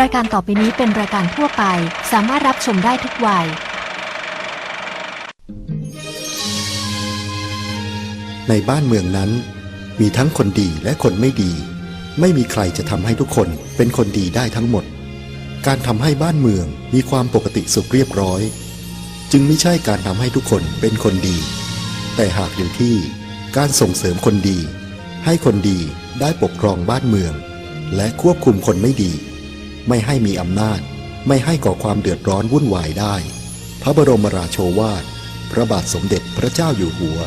รายการต่อไปนี้เป็นรายการทั่วไป สามารถรับชมได้ทุกวัย ในบ้านเมืองนั้น มีทั้งคนดีและคนไม่ดี ไม่มีใครจะทำให้ทุกคนเป็นคนดีได้ทั้งหมด การทำให้บ้านเมืองมีความปกติสุขเรียบร้อย จึงไม่ใช่การทำให้ทุกคนเป็นคนดี แต่หากอยู่ที่การส่งเสริมคนดี ให้คนดีได้ปกครองบ้านเมือง และควบคุมคนไม่ดี ไม่ให้มีอำนาจ ไม่ให้ก่อความเดือดร้อนวุ่นวายได้ พระบรมราโชวาท พระบาทสมเด็จพระเจ้าอยู่หัว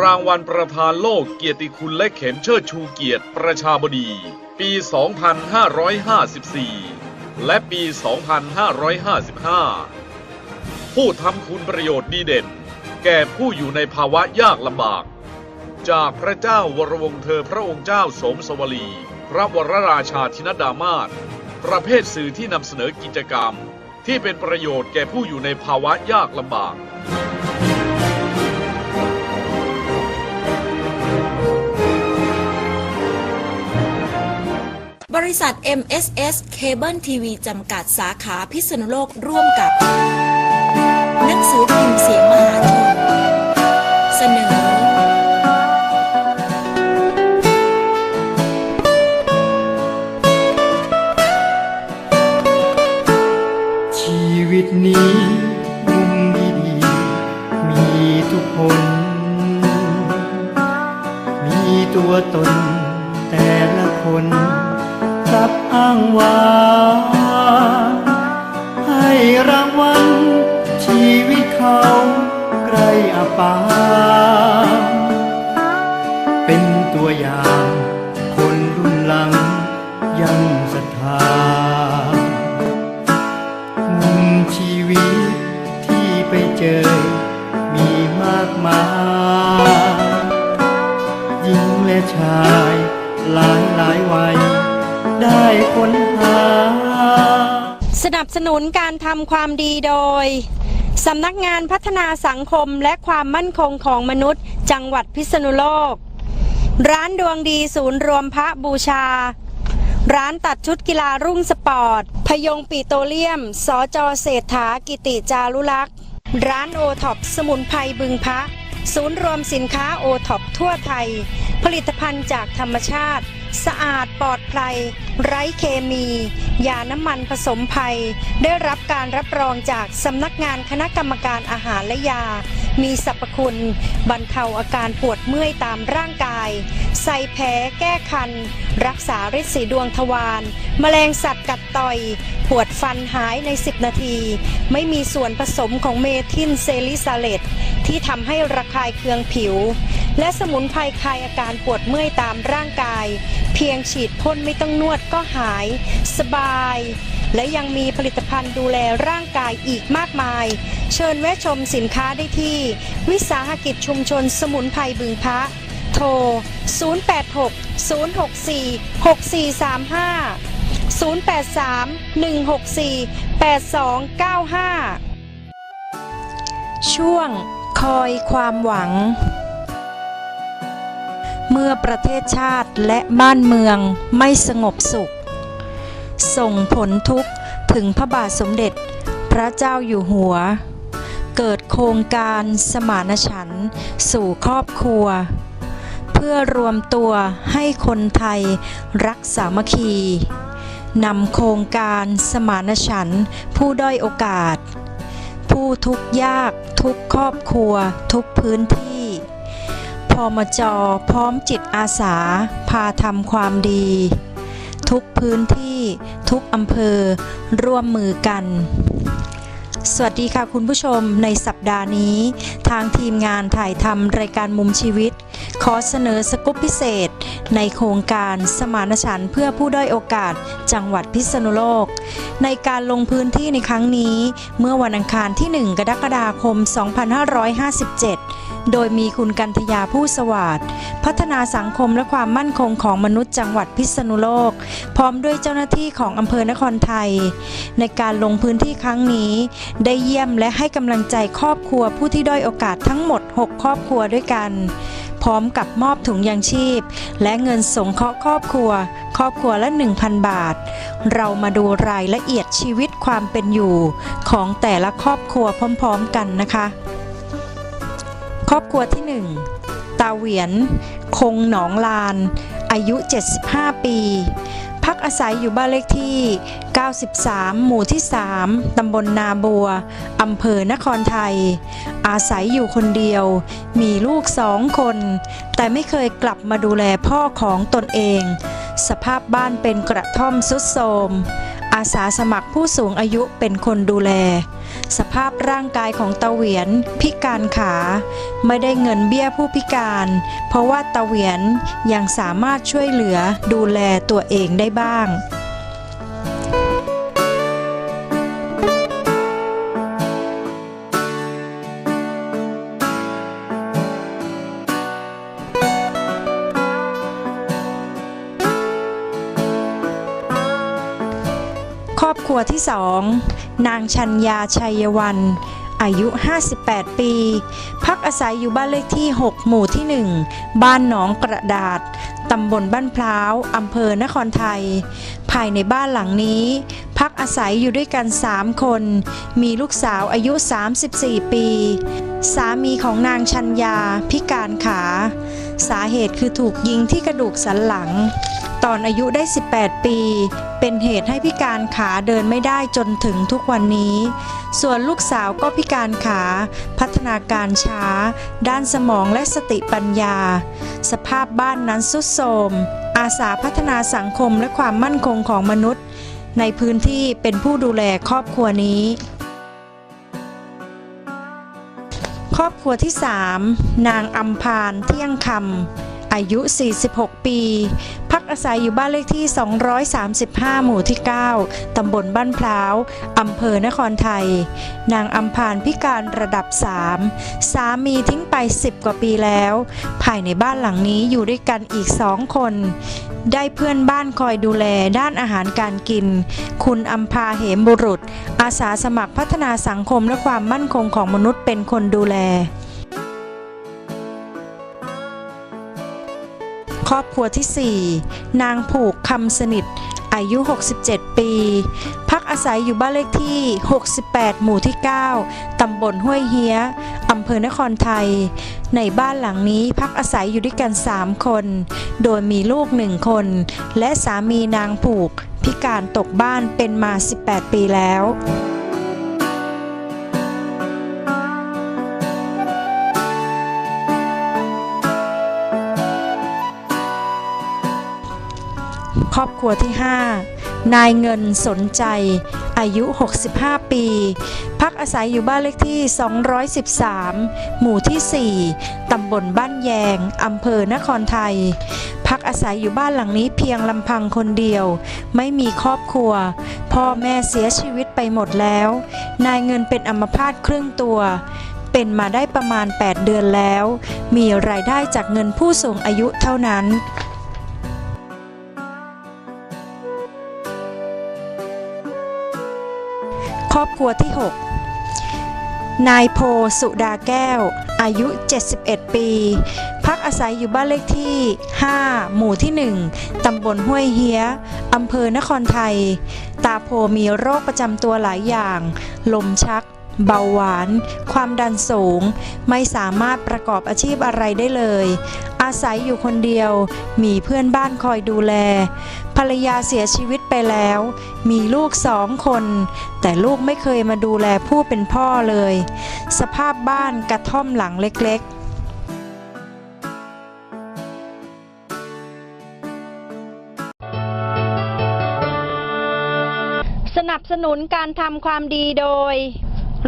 รางวัลประธานโลกเกียรติคุณและเข็มเชิดชูเกียรติประชาบดี ปี 2554 และปี 2555 ผู้ทำคุณประโยชน์ดีเด่น แก่ผู้อยู่ในภาวะยากลำบาก จากพระเจ้าวรวงเธอพระองค์เจ้าสมสวลี พระวรราชาธินดามาศประเภทสื่อที่นำเสนอกิจกรรม ที่เป็นประโยชน์แก่ผู้อยู่ในภาวะยากลำบาก บริษัท MSS Cable TV จำกัดสาขาพิษณุโลกร่วมกับ หนังสือพิมพ์เสียงมหาชน เสนอ ทุกคน มีตัวตนแต่ละคนกับอ้างว่าให้รางวัลชีวิตเขาใกล้อาปาง ค้นหา สนับสนุนการทำความดีโดย สำนักงานพัฒนาสังคมและความมั่นคงของมนุษย์ จังหวัดพิษณุโลก ร้านดวงดีศูนย์รวมพระบูชา ร้านตัดชุดกีฬารุ่งสปอร์ต พยงปิโตเลียม สจเศรษฐากิติจารุลักษ์ ร้านโอท็อปสมุนไพรบึงพระ ศูนย์รวมสินค้าโอท็อปทั่วไทย ผลิตภัณฑ์จากธรรมชาติ สะอาดปลอดภัย ไร้เคมียาน้ำมันผสมภัย ได้รับการรับรองจากสำนักงานคณะกรรมการอาหารและยา มีสรรพคุณ บรรเทาอาการปวดเมื่อยตามร่างกาย ใส่แผลแก้คัน รักษาฤทธิ์สีดวงทวารแมลงสัตว์กัดต่อย ปวดฟันหายใน 10 นาที ไม่มีส่วนผสมของเมทิลเซลิซาเลต ที่ทำให้ระคายเคืองผิว และสมุนไพรคลายอาการปวดเมื่อยตามร่างกาย เพียงฉีดพ่นไม่ต้องนวดก็หาย สบาย และยังมีผลิตภัณฑ์ดูแลร่างกายอีกมากมาย เชิญแวะชมสินค้าได้ที่ วิสาหกิจชุมชนสมุนไพรบึงพระ โทร 086 064 6435 083 164 8295 ช่วง คอยความหวัง เมื่อประเทศชาติและบ้านเมืองไม่สงบสุข ส่งผลทุกข์ถึงพระบาทสมเด็จพระเจ้าอยู่หัว เกิดโครงการสมานฉันท์สู่ครอบครัว เพื่อรวมตัวให้คนไทยรักสามัคคีนำโครงการสมานฉันท์ผู้ด้อยโอกาส ผู้ทุกยาก ทุกครอบครัว ทุกพื้นที่พมจพร้อมจิตอาสา พาทำความดี ทุกพื้นที่ทุกอำเภอร่วมมือกัน สวัสดีค่ะคุณผู้ชมในสัปดาห์นี้ ทางทีมงานถ่ายทำรายการมุมชีวิต ขอเสนอสกุปพิเศษ ในโครงการสมานฉันท์เพื่อผู้ด้อยโอกาสจังหวัดพิษณุโลก ในการลงพื้นที่ในครั้งนี้ เมื่อวันอังคารที่ 1 กรกฎาคม 2557 โดยมีคุณกันทยาผู้สวัสดพัฒนาสังคมและความมั่นคงของมนุษย์จังหวัดพิษณุโลก พร้อมด้วยเจ้าหน้าที่ของอำเภอนครไทย ในการลงพื้นที่ครั้งนี้ ได้เยี่ยมและให้กำลังใจครอบครัวผู้ที่ด้อยโอกาสทั้งหมด 6 ครอบครัวด้วยกัน พร้อมกับมอบถุงยางชีพ และเงินสงเคราะห์ครอบครัว ครอบครัวละ 1,000 บาท เรามาดูรายละเอียดชีวิตความเป็นอยู่ ของแต่ละครอบครัวพร้อมๆกันนะคะ ครอบครัวที่ 1 ตาเหวียน คงหนองลาน อายุ 75 ปี พักอาศัยอยู่บ้านเลขที่ 93 หมู่ที่ 3 ตำบลนาบัว อำเภอนครไทย อาศัยอยู่คนเดียว มีลูกสองคน แต่ไม่เคยกลับมาดูแลพ่อของตนเอง สภาพบ้านเป็นกระท่อมสุดโทรมอาสาสมัครผู้สูงอายุเป็นคนดูแล สภาพร่างกายของตาเวียนพิการขา ไม่ได้เงินเบี้ยผู้พิการ เพราะว่าตาเวียนยังสามารถช่วยเหลือดูแลตัวเองได้บ้างครอบครัวที่สอง นางชัญญาชัยวัน อายุ 58 ปี พักอาศัยอยู่บ้านเลขที่ 6 หมู่ที่ 1 บ้านหนองกระดาษ ตำบลบ้านพร้าว อำเภอนครไทย ภายในบ้านหลังนี้ พักอาศัยอยู่ด้วยกัน 3 คน มีลูกสาวอายุ 34 ปี สามีของนางชัญญาพิการขา สาเหตุคือถูกยิงที่กระดูกสันหลัง ตอนอายุได้ 18 ปี เป็นเหตุให้พิการขาเดินไม่ได้จนถึงทุกวันนี้ ส่วนลูกสาวก็พิการขา พัฒนาการช้า ด้านสมองและสติปัญญา สภาพบ้านนั้นสุดโทรมอาสาพัฒนาสังคมและความมั่นคงของมนุษย์ ในพื้นที่เป็นผู้ดูแลครอบครัวนี้ ครอบครัวที่ 3 นางอัมพานเที่ยงคำ อายุ 46 ปี พักอาศัยอยู่บ้านเลขที่ 235 หมู่ที่ 9 ตำบลบ้านพร้าว อำเภอนครไทย นางอัมพานพิการระดับ 3 สามีทิ้งไป 10 กว่าปีแล้ว ภายในบ้านหลังนี้อยู่ด้วยกันอีกสองคน ได้เพื่อนบ้านคอยดูแลด้านอาหารการกิน คุณอัมพาเหมบุรุษ อาสาสมัครพัฒนาสังคมและความมั่นคงของมนุษย์เป็นคนดูแล รอบครัวที่ 4 นางผูกคำสนิท อายุ 67 ปี พักอาศัยอยู่บ้านเลขที่ 68 หมู่ที่ 9 ตำบลห้วยเฮียอำเภอนครไทย ในบ้านหลังนี้พักอาศัยอยู่ด้วยกัน 3 คน โดยมีลูกหนึ่งคน และสามีนางผูก พิการตกบ้านเป็นมา 18 ปีแล้ว ครอบครัวที่ 5 นายเงินสนใจ อายุ 65 ปี พักอาศัยอยู่บ้านเลขที่ 213 หมู่ที่ 4 ตำบลบ้านแยง อำเภอนครไทย พักอาศัยอยู่บ้านหลังนี้เพียงลำพังคนเดียว ไม่มีครอบครัว พ่อแม่เสียชีวิตไปหมดแล้ว นายเงินเป็นอัมพาตครึ่งตัวเป็นมาได้ประมาณ 8 เดือนแล้ว มีรายได้จากเงินผู้สูงอายุเท่านั้น ครอบครัวที่ 6 นายโพสุดาแก้ว อายุ 71 ปี พักอาศัยอยู่บ้านเลขที่ 5 หมู่ที่ 1 ตำบลห้วยเฮียอำเภอนครไทย ตาโพมีโรคประจำตัวหลายอย่าง ลมชัก เบาหวาน ความดันสูง ไม่สามารถประกอบอาชีพอะไรได้เลย อาศัยอยู่คนเดียว มีเพื่อนบ้านคอยดูแล ภรรยาเสียชีวิตไปแล้ว มีลูกสองคน แต่ลูกไม่เคยมาดูแลผู้เป็นพ่อเลย สภาพบ้านกระท่อมหลังเล็กๆสนับสนุนการทำความดีโดย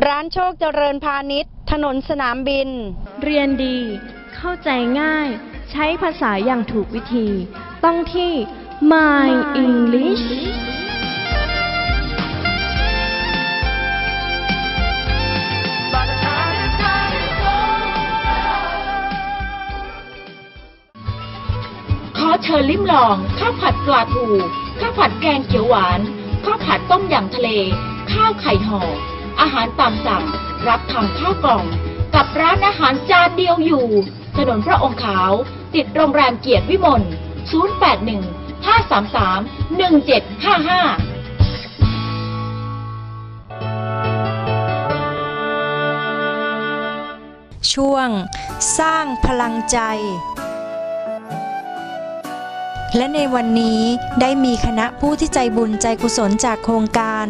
ร้านโชคเจริญพาณิชย์ ถนนสนามบิน เรียนดี เข้าใจง่าย ใช้ภาษาอย่างถูกวิธี ต้องที่ My English ขอเชิญลิ้มลอง ข้าวผัดปลาทู ข้าวผัดแกงเขียวหวาน ข้าวผัดต้มยำทะเล ข้าวไข่ห่อ อาหารตามสั่ง รับทำข้าวกล่อง กับร้านอาหารจานเดียวอยู่ ถนนพระองค์ขาว ติดโรงแรมเกียรติวิมล 081 533 1755ช่วงสร้างพลังใจ และในวันนี้ได้มีคณะผู้ที่ใจบุญใจกุศลจากโครงการ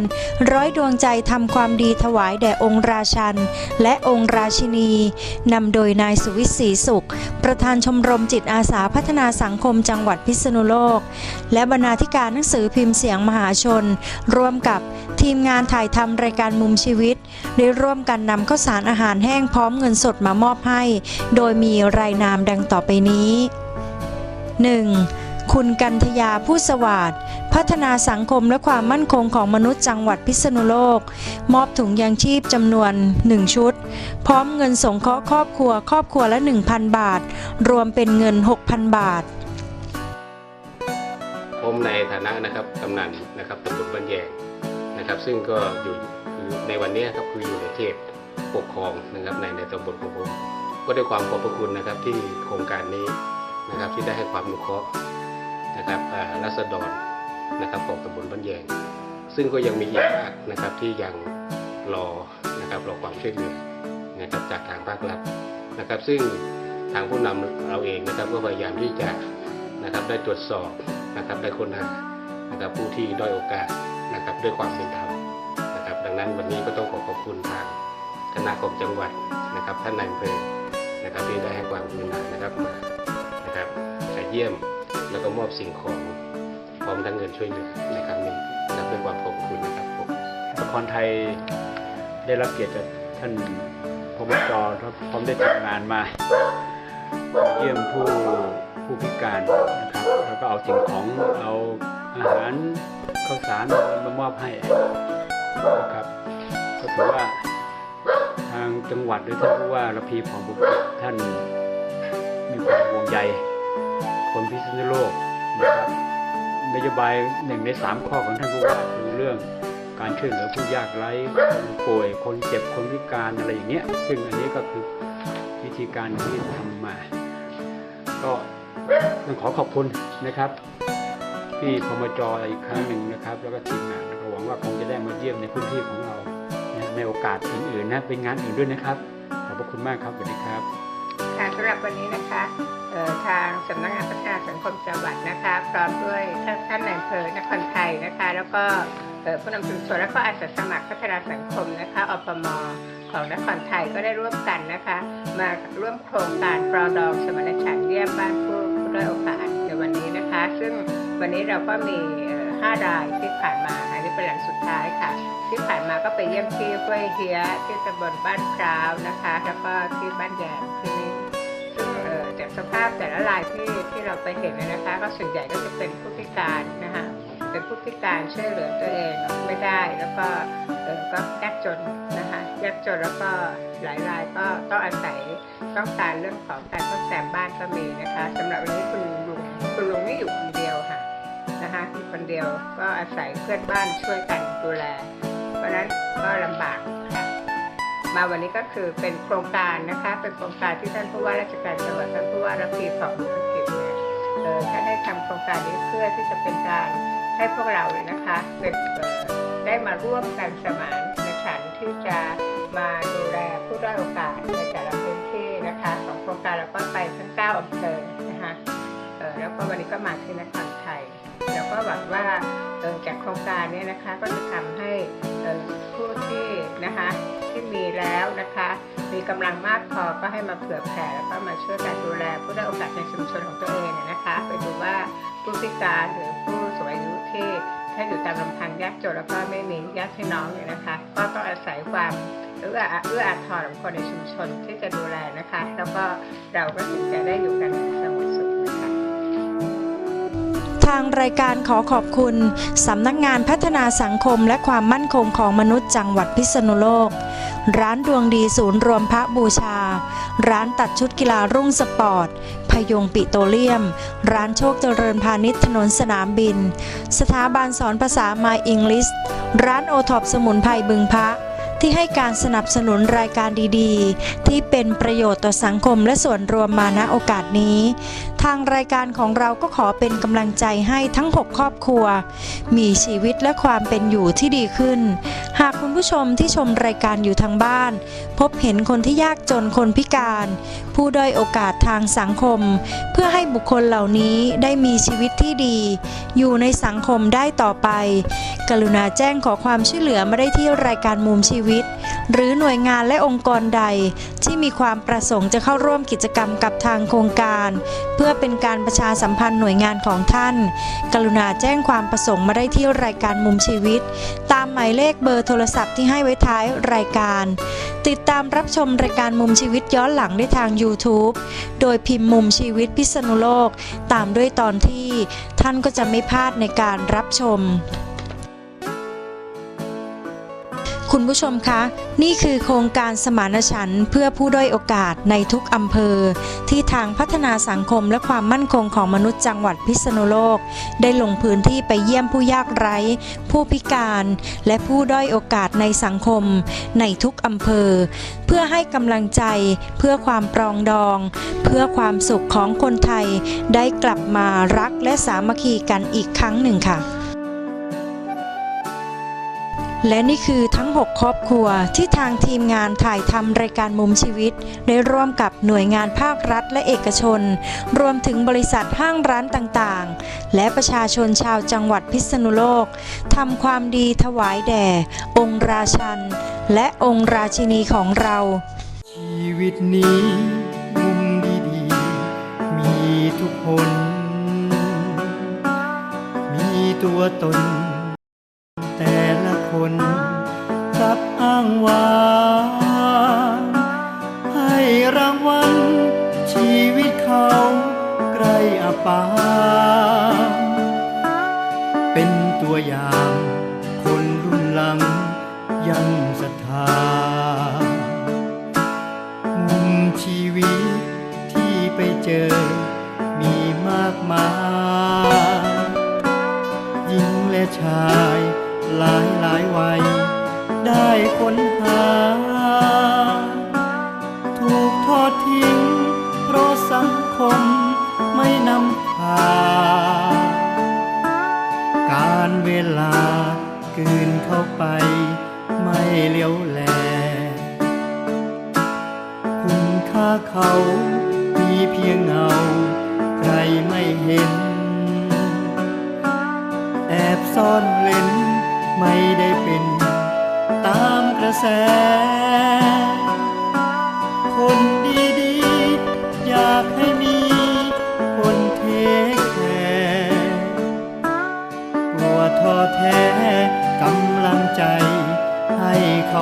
ร้อยดวงใจทำความดีถวายแด่องค์ราชัน และองค์ราชินีนำโดยนายสุวิศรีสุข ประธานชมรมจิตอาสาพัฒนาสังคมจังหวัดพิษณุโลก และบรรณาธิการหนังสือพิมพ์เสียงมหาชน ร่วมกับทีมงานถ่ายทำรายการมุมชีวิต ได้ร่วมกันนำข้าวสารอาหารแห้งพร้อมเงินสดมามอบให้ โดยมีรายนามดังต่อไปนี้ 1. คุณกันทยาผู้สวัสดพัฒนาสังคมและความมั่นคงของมนุษย์จังหวัดพิษณุโลก มอบถุงยางชีพจำนวน 1 ชุด พร้อมเงินสงเคราะห์ครอบครัว ครอบครัวละ 1,000 บาท รวมเป็นเงิน 6,000 บาท ผมในฐานะนะครับกำนันนะครับตำบลบ้านแยงนะครับ ซึ่งก็อยู่อยู่ในวันนี้ครับคืออยู่ในเขตปกครองนะครับในในตำบลของผมก็ด้วยความขอบพระคุณนะครับที่โครงการนี้นะครับที่ได้ให้ความอนุเคราะห์ นะครับรัษฎรนะครับของตำบลบ้านแยง ซึ่งก็ยังมีอีกมากนะครับที่ยังรอนะครับรอความช่วยเหลือนะครับจากทางภาครัฐนะครับ ซึ่งทางผู้นำเราเองนะครับก็พยายามที่จะนะครับได้ตรวจสอบนะครับได้ค้นหานะครับผู้ที่ด้อยโอกาสนะครับด้วยความเป็นธรรมนะครับดังนั้นวันนี้ก็ต้องขอขอบคุณทางคณะกรมจังหวัดนะครับท่านนายอำเภอนะครับที่ได้ให้ความกรุณานะครับมานะครับไปเยี่ยม แล้วก็มอบสิ่งของพร้อมทั้งเงินช่วยเหลือในครั้งนี้นับด้วยความขอบคุณนะครับผมละครไทยได้รับเกียรติจากท่านพบจครับพร้อมได้ทำงานมา เยี่ยมผู้ผู้พิการนะครับ แล้วก็เอาสิ่งของเอาอาหารข้าวสารมามอบให้นะครับก็ถือว่าทางจังหวัดหรือท่านผู้ว่าระพีผ่องบุกท่านมีความห่วงใย คนพิษณุโลกนะครับนโยบายหนึ่งในสามข้อของท่านผู้ว่าคือเรื่องการช่วยเหลือผู้ยากไร้คนป่วยคนเจ็บคนพิการอะไรอย่างเงี้ยซึ่งอันนี้ก็คือวิธีการที่ทำมา ก็ต้องขอขอบคุณนะครับ ที่พมจอีกครั้งหนึ่งนะครับ แล้วก็ทีมงานก็หวังว่าคงจะได้มาเยี่ยมในพื้นที่ของเราในโอกาสอื่นๆนะเป็นงานอื่นด้วยนะครับขอบพระคุณมากครับสวัสดีครับ สำหรับวันนี้นะคะทางสำนักงานพัฒนาสังคมจังหวัดนะคะ พร้อมด้วยท่านท่านนายอำเภอนครไทยนะคะ แล้วก็ผู้นำชุมชนและก็อาสาสมัครพัฒนาสังคมนะคะอปมของนครไทยก็ได้ร่วมกันนะคะ มาร่วมโครงการปรอดองสมณฉันเยี่ยมบ้านผู้ผู้ด้อยโอกาสในวันนี้นะคะ ซึ่งวันนี้เราก็มีเอ่อห้ารายที่ผ่านมาอันนี้เป็นหลังสุดท้ายค่ะ ที่ผ่านมาก็ไปเยี่ยมที่ห้วยเฮียที่ตำบลบ้านพร้าวนะคะ แล้วก็ที่บ้านแยมที่นี่ สภาพแต่ละรายที่ที่เราไปเห็นนะคะ ก็ส่วนใหญ่ก็จะเป็นผู้พิการนะคะเป็นผู้พิการช่วยเหลือตัวเองไม่ได้แล้วก็เออก็ยากจนนะคะยากจนแล้วก็หลายรายก็ต้องอาศัยต้องการเรื่องของการซ่อมแซมบ้านก็มีนะคะสำหรับวันนี้คุณลุงคุณลุงนี่อยู่คนเดียวค่ะนะคะอยู่คนเดียวก็อาศัยเพื่อนบ้านช่วยกันดูแล เพราะฉะนั้นก็ลำบาก มาวันนี้ก็คือเป็นโครงการนะคะ เป็นโครงการที่ท่านผู้ว่าราชการจังหวัดท่านผู้ว่ารับพีของธุรกิจเนี่ยเอ่อท่านได้ทำโครงการนี้เพื่อที่จะเป็นการให้พวกเราเนี่ยนะคะเป็นได้มาร่วมกันสมานในฉันที่จะมาดูแลผู้ด้อยโอกาสในแต่ละพื้นที่นะคะของโครงการเราก็ไปทั้ง9อำเภอนะคะเออแล้วก็วันนี้ก็มาที่นครไทย แล้วก็หวังว่าจากโครงการเนี้นะคะก็จะทำให้ผู้ที่นะคะที่มีแล้วนะคะ มีกำลังมากพอก็ให้มาเผื่อแผ่แล้วก็มาช่วยกันดูแลผู้ได้อยโอกาสในชุมชนของตัวเองเนี่ยนะคะไปดูว่าผู้พิการหรือผู้สูงอายุที่ถ้าอยู่ตามลำพังยากจนแล้วก็ไม่มีญาติพี่น้องเนี่ยนะคะ ก็ต้องอาศัยความเอื้อเอื้ออาทรของคนในชุมชนที่จะดูแลนะคะ แล้วก็เราก็ถึงจะได้อยู่กันสงบ ทางรายการขอขอบคุณ สำนักงานพัฒนาสังคมและความมั่นคงของมนุษย์จังหวัดพิษณุโลก ร้านดวงดีศูนย์รวมพระบูชา ร้านตัดชุดกีฬารุ่งสปอร์ต พยงปิโตเลียม ร้านโชคเจริญพาณิชย์ถนนสนามบิน สถาบันสอนภาษา My English ร้านโอท็อปสมุนไพรบึงพระที่ให้การสนับสนุนรายการดีๆ ที่ เป็นเป็นประโยชน์ต่อสังคมและส่วนรวมมาณโอกาสนี้ ทางรายการของเราก็ขอเป็นกำลังใจให้ทั้ง 6 ครอบครัว มีชีวิตและความเป็นอยู่ที่ดีขึ้น หากคุณผู้ชมที่ชมรายการอยู่ทางบ้าน พบเห็นคนที่ยากจนคนพิการ ผู้ด้อยโอกาสทางสังคม เพื่อให้บุคคลเหล่านี้ได้มีชีวิตที่ดี อยู่ในสังคมได้ต่อไป กรุณาแจ้งขอความช่วยเหลือมาได้ที่รายการมุมชีวิต หรือหน่วยงานและองค์กรใดที่มีมีความประสงค์จะเข้าร่วมกิจกรรมกับทางโครงการ เพื่อเป็นการประชาสัมพันธ์หน่วยงานของท่าน กรุณาแจ้งความประสงค์มาได้ที่รายการมุมชีวิต ตามหมายเลขเบอร์โทรศัพท์ที่ให้ไว้ท้ายรายการ ติดตามรับชมรายการมุมชีวิตย้อนหลังได้ทาง YouTube โดยพิมพ์มุมชีวิตพิษณุโลก ตามด้วยตอนที่ท่านก็จะไม่พลาดในการรับชม คุณผู้ชมคะ นี่คือโครงการสมานฉันท์เพื่อผู้ด้อยโอกาสในทุกอำเภอ ที่ทางพัฒนาสังคมและความมั่นคงของมนุษย์จังหวัดพิษณุโลก ได้ลงพื้นที่ไปเยี่ยมผู้ยากไร้ ผู้พิการ และผู้ด้อยโอกาสในสังคม ในทุกอำเภอ เพื่อให้กำลังใจ เพื่อความปรองดอง เพื่อความสุขของคนไทย ได้กลับมารักและสามัคคีกันอีกครั้งหนึ่งค่ะ และนี่คือทั้ง 6 ครอบครัวที่ทางทีมงานถ่ายทำรายการมุมชีวิต ได้ร่วมกับหน่วยงานภาครัฐและเอกชน รวมถึงบริษัทห้างร้านต่างๆ และประชาชนชาวจังหวัดพิษณุโลกทำความดีถวายแด่ องค์ราชัน และองค์ราชินีของเรา ชีวิตนี้มุมดีๆ มีทุกคน มีตัวตนแต่ คนกับอ้างว้างให้รางวัลชีวิตเขาใกล้อับปางเป็นตัวอย่างคนรุ่นหลังยังศรัทธามุมชีวิตที่ไปเจอมีมากมายหญิงและชาย คนหา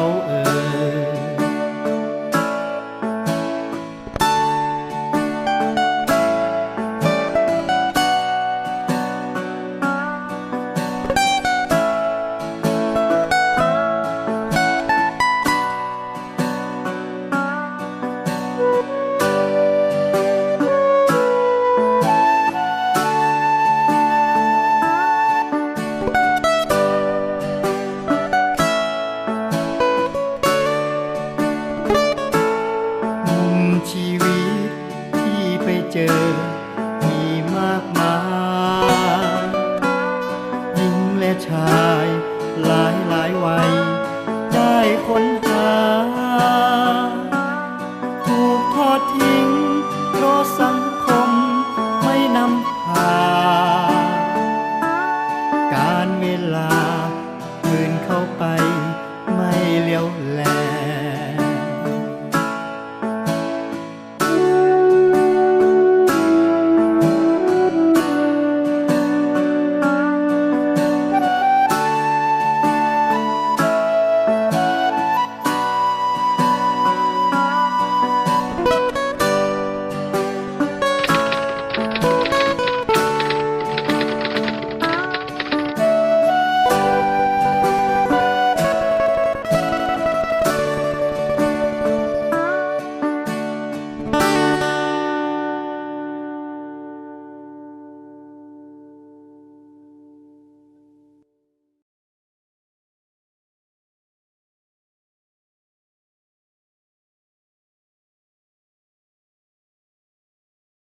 now เจอ มีมากมาย